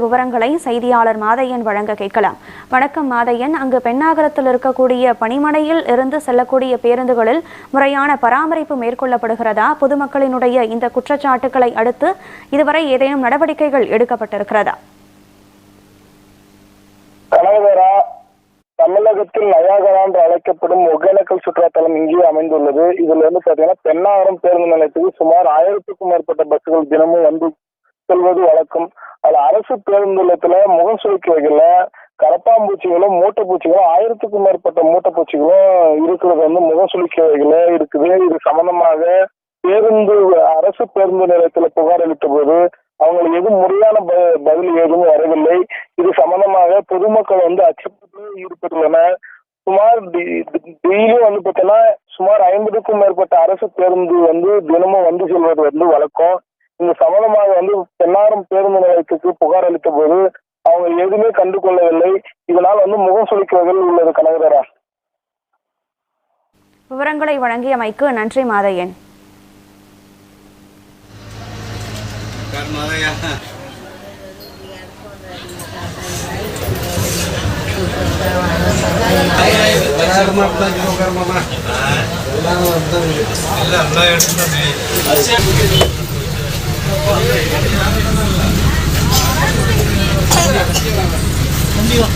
விவரங்களை செய்தியாளர் மாதையன் வழங்க கேட்கலாம். வணக்கம் மாதையன். அங்கு பெண்ணாகரத்தில் இருக்கக்கூடிய பணிமனையில் இருந்து செல்லக்கூடிய பேருந்துகளில் முறையான பராமரிப்பு மேற்கொள்ளப்படுகிறதா? பொதுமக்களினுடைய இந்த குற்றச்சாட்டுகளை அடுத்து இதுவரை ஏதேனும் நடவடிக்கைகள் எடுக்கப்பட்டிருக்கிறதா? தமிழகத்தில் நயாகரா என்று அழைக்கப்படும் ஒகேனக்கல் சுற்றுலாத்தலம் இங்கே அமைந்துள்ளது. இதுல வந்து பாத்தீங்கன்னா பெண்ணாகரம் பேருந்து நிலையத்துக்கு சுமார் ஆயிரத்துக்கும் மேற்பட்ட பஸ்கள் தினமும் வந்து செல்வது வழக்கம். அதுல அரசு பேருந்து நிலையத்துல முகம் சுழிக்க வைக்கல. கரப்பாம்பூச்சிகளும் மூட்டைப்பூச்சிகளும் ஆயிரத்துக்கும் மேற்பட்ட மூட்டைப்பூச்சிகளும் இருக்கிறது வந்து முகம் சுழிக்க வகையில இருக்குது. இது சம்பந்தமாக பேருந்து அரசு பேருந்து நிலையத்துல புகார் அளித்த போது அவங்களுக்கு எதுவும் முறையான ப- பதில் எதுவும் வரவில்லை. இது சம்பந்தமாக பொதுமக்கள் வந்து அச்சப்பட்டு ஈடுபட்டுள்ளனர். சுமார் டெய்லியும் வந்து பார்த்தீங்கன்னா சுமார் ஐம்பதுக்கும் மேற்பட்ட அரசு பேருந்து வந்து தினமும் வந்து செல்வது வந்து வழக்கம். இந்த சம்பந்தமாக வந்து பெண்ணாரம் பேருந்து நிலையத்துக்கு புகார் அளித்த போது அவங்க எதுவுமே கண்டு கொள்ளவில்லை இதனால் வந்து முகம் சுளிக்குவதில் உள்ளது கனகரா விவரங்களை வழங்கியமைக்கு நன்றி மாதையன். Karmaya. முடியும்